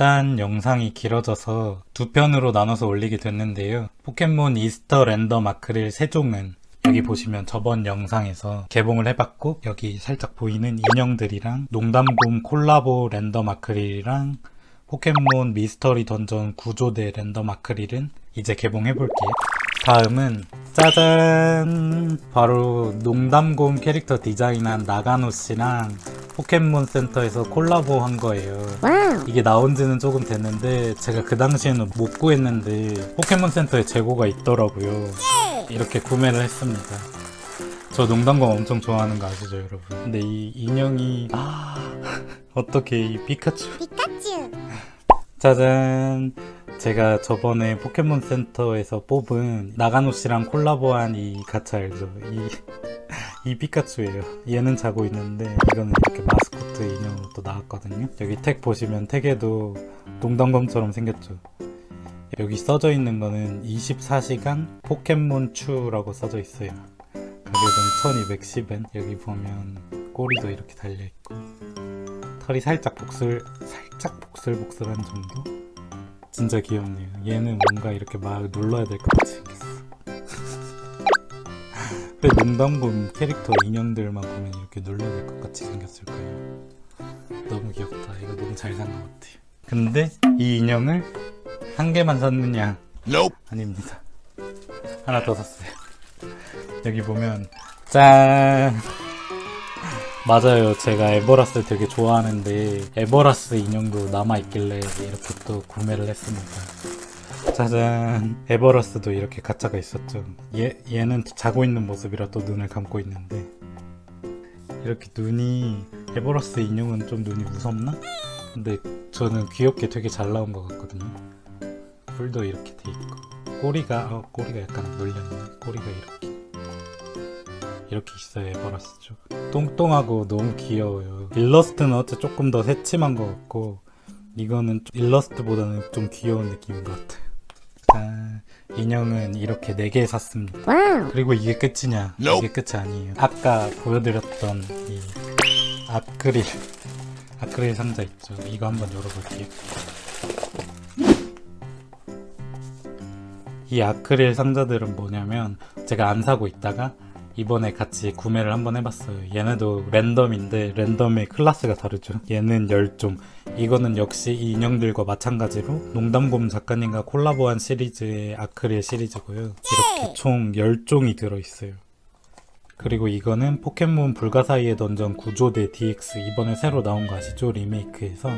짠 영상이 길어져서 두 편으로 나눠서 올리게 됐는데요. 포켓몬 이스터 랜덤 아크릴 3종은 여기 보시면 저번 영상에서 개봉을 해봤고 여기 살짝 보이는 인형들이랑 농담곰 콜라보 랜덤 아크릴이랑 포켓몬 미스터리 던전 구조대 랜덤 아크릴은 이제 개봉해볼게요. 다음은 짜잔 바로 농담곰 캐릭터 디자인한 나가노 씨랑 포켓몬 센터에서 콜라보 한 거예요. 이게 나온 지는 조금 됐는데 제가 그 당시에는 못 구했는데 포켓몬 센터에 재고가 있더라고요. 이렇게 구매를 했습니다. 저 농담곰 엄청 좋아하는 거 아시죠, 여러분? 근데 이 인형이 아 어떻게 이 피카츄 피카츄 짜잔. 제가 저번에 포켓몬 센터에서 뽑은 나가노 씨랑 콜라보한 이 가차 알죠? 이, 이 피카츄예요. 얘는 자고 있는데 이거는 이렇게 마스코트 인형으로 또 나왔거든요. 여기 택 보시면 택에도 농담검처럼 생겼죠. 여기 써져 있는 거는 24시간 포켓몬 추라고 써져 있어요. 가격은 1210엔. 여기 보면 꼬리도 이렇게 달려있고 털이 살짝 복슬, 살짝 복슬복슬한 정도? 진짜 귀엽네요. 얘는 뭔가 이렇게 막 눌러야 될것 생겼어. 왜 농담곰 캐릭터 인형들만 보면 이렇게 눌러야 될것 같이 생겼을까요? 너무 귀엽다. 이거 너무 잘 산 것 같아요. 근데 이 인형을 한 개만 샀느냐? 아닙니다. 하나 더 샀어요. 여기 보면 짠! 맞아요. 제가 에버라스 되게 좋아하는데 에버라스 인형도 남아 있길래 이렇게 또 구매를 했습니다. 짜잔. 에버라스도 이렇게 가짜가 있었죠. 얘, 얘는 자고 있는 모습이라 또 눈을 감고 있는데 이렇게 눈이 에버라스 인형은 좀 눈이 무섭나? 근데 저는 귀엽게 되게 잘 나온 것 같거든요. 뿔도 이렇게 돼 있고 꼬리가 어, 꼬리가 약간 눌렸네. 꼬리가 이렇게 이렇게 있어요 에버라스 쪽. 똥똥하고 너무 귀여워요. 일러스트는 어째 조금 더 새침한 것 같고 이거는 좀 일러스트보다는 좀 귀여운 느낌인 것 같아요. 자, 인형은 이렇게 4개 샀습니다. 와우 그리고 이게 끝이냐? 이게 끝이 아니에요. 아까 보여드렸던 이 아크릴 아크릴 상자 있죠. 이거 한번 열어볼게요. 이 아크릴 상자들은 뭐냐면 제가 안 사고 있다가 이번에 같이 구매를 한번 해봤어요. 얘네도 랜덤인데 랜덤의 클래스가 다르죠. 얘는 열종. 이거는 역시 이 인형들과 마찬가지로 농담곰 작가님과 콜라보한 시리즈의 아크릴 시리즈고요. 이렇게 총 10종이 들어있어요. 그리고 이거는 포켓몬 불가사의의 던전 구조대 DX 이번에 새로 나온 거 아시죠? 리메이크해서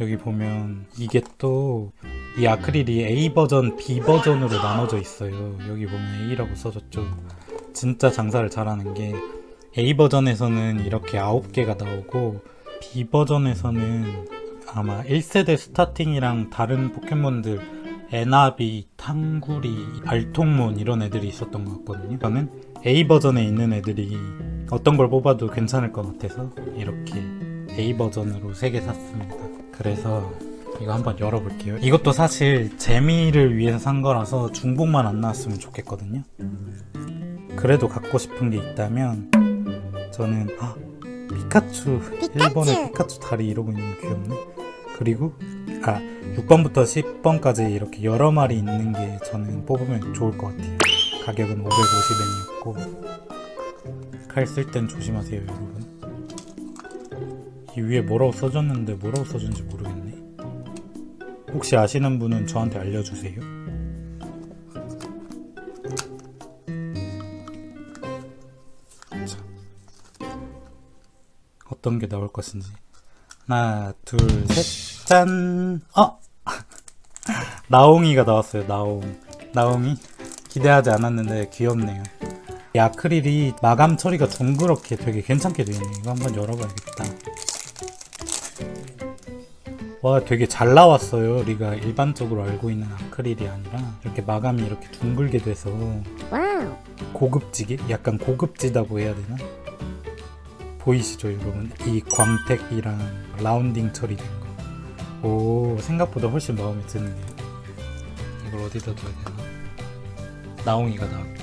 여기 보면 이게 또 이 아크릴이 A 버전, B 버전으로 나눠져 있어요. 여기 보면 A라고 써졌죠. 진짜 장사를 잘하는 게 A 버전에서는 이렇게 9개가 나오고 B 버전에서는 아마 1세대 스타팅이랑 다른 포켓몬들 에나비, 탕구리, 알통몬 이런 애들이 있었던 것 같거든요. 저는 A 버전에 있는 애들이 어떤 걸 뽑아도 괜찮을 것 같아서 이렇게 A 버전으로 3개 샀습니다. 그래서 이거 한번 열어볼게요. 이것도 사실 재미를 위해서 산 거라서 중복만 안 나왔으면 좋겠거든요. 그래도 갖고 싶은 게 있다면 저는 아, 피카츄 일본의 피카츄 다리 이러고 있는 거 귀엽네. 그리고 아 6번부터 10번까지 이렇게 여러 마리 있는 게 저는 뽑으면 좋을 것 같아요. 가격은 550엔이었고 칼 쓸 땐 조심하세요, 여러분. 이 위에 뭐라고 써졌는데 뭐라고 써졌는지 모르겠네. 혹시 아시는 분은 저한테 알려주세요. 어떤 게 나올 것인지. 하나, 둘, 셋, 짠! 어! 나옹이가 나왔어요, 나옹. 나옹이? 기대하지 않았는데 귀엽네요. 이 아크릴이 마감 처리가 둥그렇게 되게 괜찮게 되어 있네. 이거 한번 열어봐야겠다. 와, 되게 잘 나왔어요. 우리가 일반적으로 알고 있는 아크릴이 아니라 이렇게 마감이 이렇게 둥글게 돼서 와우 고급지게? 약간 고급지다고 해야 되나? 보이시죠 여러분? 이 광택이랑 라운딩 처리된 거 오 생각보다 훨씬 마음에 드는 게 이걸 어디다 둬야 되나? 나옹이가 나왔고.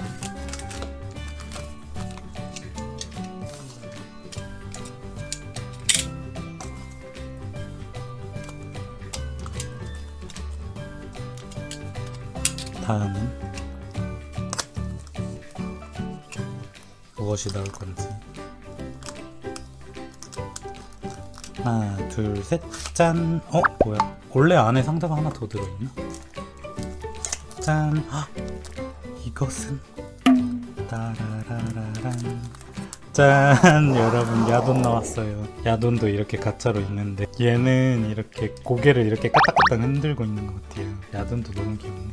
다음은 무엇이 나올 건지. 하나 둘 셋 짠. 어 뭐야? 원래 안에 상자가 하나 더 들어있나? 짠. 헉! 이것은 따라라라란. 짠. 여러분 야돈 나왔어요. 야돈도 이렇게 가짜로 있는데 얘는 이렇게 고개를 이렇게 까딱까딱 흔들고 있는 것 같아요. 야돈도 너무 귀엽네.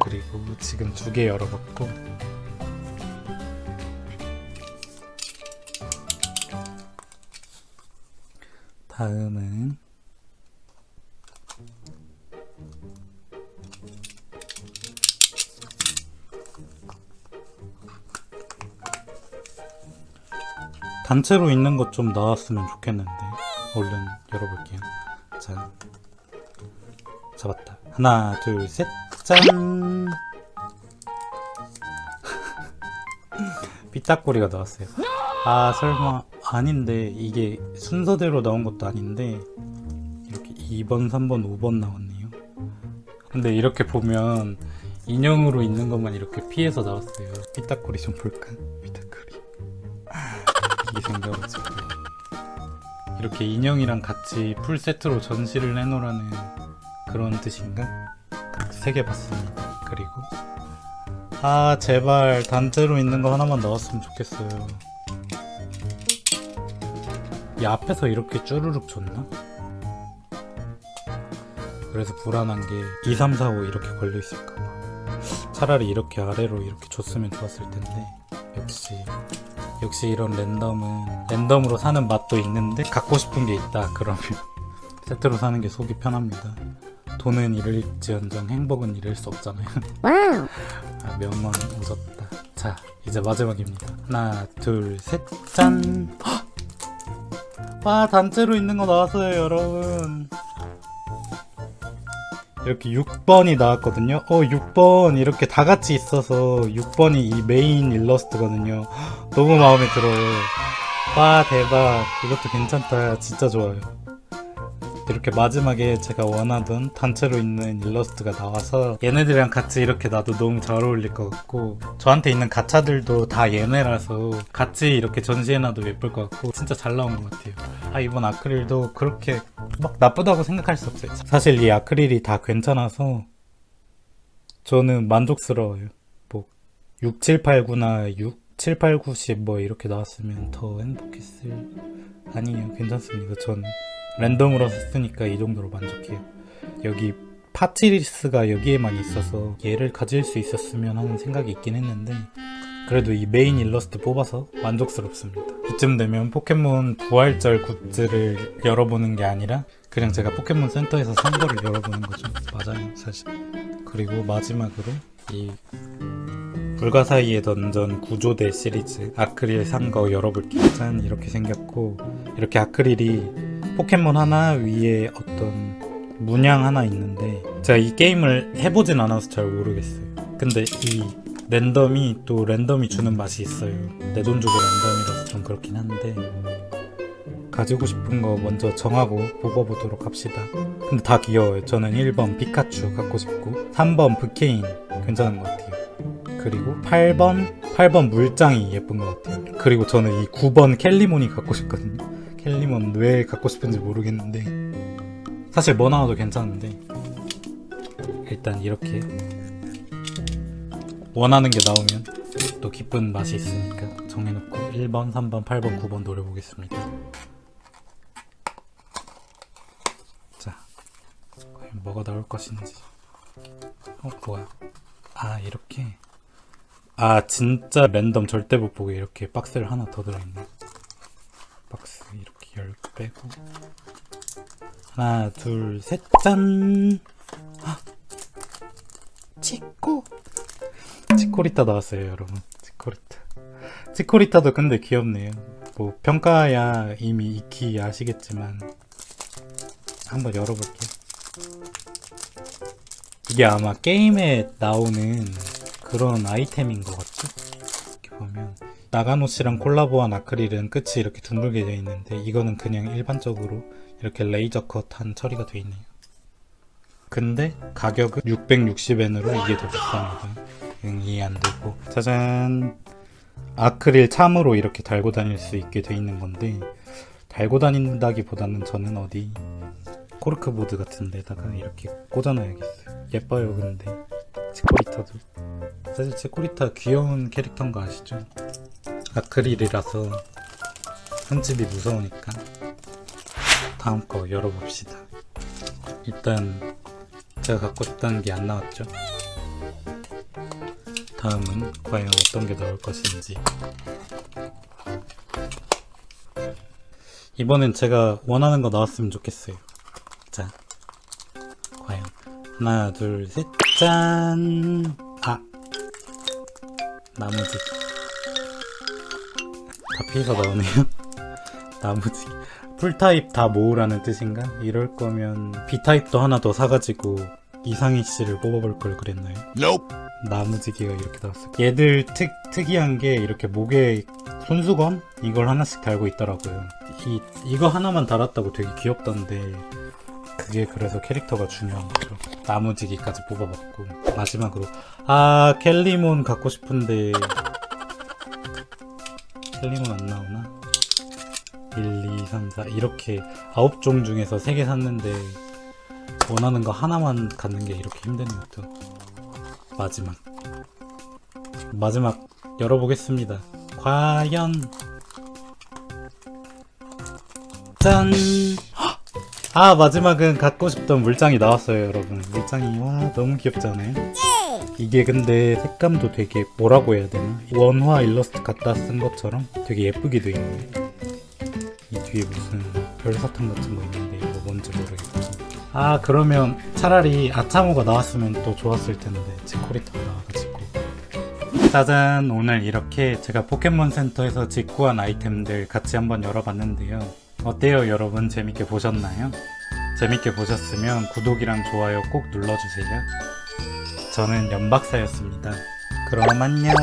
그리고 지금 두 개 열어봤고 다음은 단체로 있는 것 좀 나왔으면 좋겠는데 얼른 열어볼게요. 자 잡았다. 하나 둘 셋 짠! 삐딱꼬리가 나왔어요. 아 설마 아닌데 이게 순서대로 나온 것도 아닌데 이렇게 2번 3번 5번 나왔네요 근데 이렇게 보면 인형으로 있는 것만 이렇게 피해서 나왔어요 삐딱꼬리 좀 볼까 삐딱꼬리 이게 생겨가지고 이렇게 인형이랑 같이 풀 세트로 전시를 해놓으라는 그런 뜻인가? 세 개 봤습니다. 그리고 아 제발 단체로 있는 거 하나만 나왔으면 좋겠어요. 이 앞에서 이렇게 쭈루룩 줬나? 그래서 불안한 게 2, 3, 4, 5 이렇게 걸려 있을까봐. 차라리 이렇게 아래로 이렇게 줬으면 좋았을 텐데. 역시 역시 이런 랜덤은 랜덤으로 사는 맛도 있는데 갖고 싶은 게 있다 그러면. 세트로 사는 게 속이 편합니다. 돈은 잃을지언정 행복은 잃을 수 없잖아요. 아, 명언 오졌다. 자 이제 마지막입니다. 하나 둘 셋짠 와 단체로 있는 거 나왔어요 여러분 이렇게 6번이 나왔거든요. 어, 6번 이렇게 다 같이 있어서 6번이 이 메인 일러스트거든요. 너무 마음에 들어요. 와, 대박. 이것도 괜찮다. 진짜 좋아요. 이렇게 마지막에 제가 원하던 단체로 있는 일러스트가 나와서 얘네들이랑 같이 이렇게 놔도 너무 잘 어울릴 것 같고 저한테 있는 가차들도 다 얘네라서 같이 이렇게 전시해놔도 예쁠 것 같고 진짜 잘 나온 것 같아요. 아 이번 아크릴도 그렇게 막 나쁘다고 생각할 수 없어요. 사실 이 아크릴이 다 괜찮아서 저는 만족스러워요. 뭐 6, 7, 8, 9나 6, 7, 8, 9, 10 뭐 이렇게 나왔으면 더 행복했을 아니에요. 괜찮습니다. 저는 랜덤으로 샀으니까 이 정도로 만족해요. 여기 파티리스가 여기에만 있어서 얘를 가질 수 있었으면 하는 생각이 있긴 했는데 그래도 이 메인 일러스트 뽑아서 만족스럽습니다. 이쯤 되면 포켓몬 부활절 굿즈를 열어보는 게 아니라 그냥 제가 포켓몬 센터에서 산 거를 열어보는 거죠. 맞아요, 사실. 그리고 마지막으로 이 불가사의의 던전 구조대 시리즈 아크릴 산 거 열어볼게요. 짠 이렇게 생겼고 이렇게 아크릴이 포켓몬 하나 위에 어떤 문양 하나 있는데 제가 이 게임을 해보진 않아서 잘 모르겠어요. 근데 이 랜덤이 또 랜덤이 주는 맛이 있어요. 내 돈 주고 랜덤이라서 좀 그렇긴 한데 가지고 싶은 거 먼저 정하고 뽑아보도록 합시다. 근데 다 귀여워요. 저는 1번 피카츄 갖고 싶고 3번 브케인 괜찮은 것 같아요. 그리고 8번 8번 물장이 예쁜 것 같아요. 그리고 저는 이 9번 켈리몬이 갖고 싶거든요. 켈리몬 왜 갖고 싶은지 모르겠는데 사실 뭐 나와도 괜찮은데 일단 이렇게 원하는 게 나오면 또 기쁜 맛이 있으니까 정해놓고 1번, 3번, 8번, 9번 노려보겠습니다. 자, 과연 뭐가 나올 것인지. 어, 뭐야? 아, 이렇게. 아, 진짜 랜덤 절대 못 보게 이렇게 박스를 하나 더 들어있네. 박스 이렇게 열 빼고. 하나, 둘, 셋, 짠! 아, 치코! 치코리타 나왔어요, 여러분. 치코리타. 치코리타도 근데 귀엽네요. 뭐, 평가야 이미 익히 아시겠지만, 한번 열어볼게요. 이게 아마 게임에 나오는 그런 아이템인 것 같죠? 이렇게 보면, 나가노 씨랑 콜라보한 아크릴은 끝이 이렇게 둥글게 되어 있는데, 이거는 그냥 일반적으로 이렇게 레이저 컷한 처리가 돼 있네요. 근데 가격은 660엔으로 이게 더 비쌉니다. 응, 이해 안 되고. 짜잔. 아크릴 참으로 이렇게 달고 다닐 수 있게 돼 있는 건데 달고 다닌다기보다는 저는 어디 코르크보드 같은 데다가 이렇게 꽂아놔야겠어요. 예뻐요, 근데. 치코리타도. 사실 치코리타 귀여운 캐릭터인 거 아시죠? 아크릴이라서 편집이 무서우니까. 다음 거 열어봅시다. 일단 제가 갖고 싶다는 게 안 나왔죠? 다음은 과연 어떤 게 나올 것인지. 이번엔 제가 원하는 거 나왔으면 좋겠어요. 자, 과연 하나, 둘, 셋, 짠. 아, 나무지. 다 피해서 나오네요. 나무지. 풀타입 다 모으라는 뜻인가? 이럴 거면 B타입도 하나 더 사가지고 이상희 씨를 뽑아볼 걸 그랬나요? Nope. 나무지기가 이렇게 나왔어요. 얘들 특, 특이한 게 이렇게 목에 손수건? 이걸 하나씩 달고 있더라고요. 이, 이거 하나만 달았다고 되게 귀엽던데 그게 그래서 캐릭터가 중요한 거죠. 나무지기까지 뽑아봤고 마지막으로 아 켈리몬 갖고 싶은데 켈리몬 안 나오나? 1, 2, 3, 4 이렇게 9종 중에서 3개 샀는데 원하는 거 하나만 갖는 게 이렇게 힘드네요 또 마지막 마지막 열어보겠습니다 과연 짠! 헉! 아 마지막은 갖고 싶던 물장이 나왔어요 여러분 물장이 와 너무 귀엽잖아요 이게 근데 색감도 되게 뭐라고 해야 되나? 원화 일러스트 갖다 쓴 것처럼 되게 예쁘게 돼 있네 이 뒤에 무슨 별사탕 같은 거 있는데 이거 뭔지 모르겠고. 아 그러면 차라리 아차모가 나왔으면 또 좋았을 텐데. 지코리타가 나와가지고. 짜잔 오늘 이렇게 제가 포켓몬 센터에서 직구한 아이템들 같이 한번 열어봤는데요. 어때요 여러분? 재밌게 보셨나요? 재밌게 보셨으면 구독이랑 좋아요 꼭 눌러주세요 저는 연박사였습니다. 그럼 안녕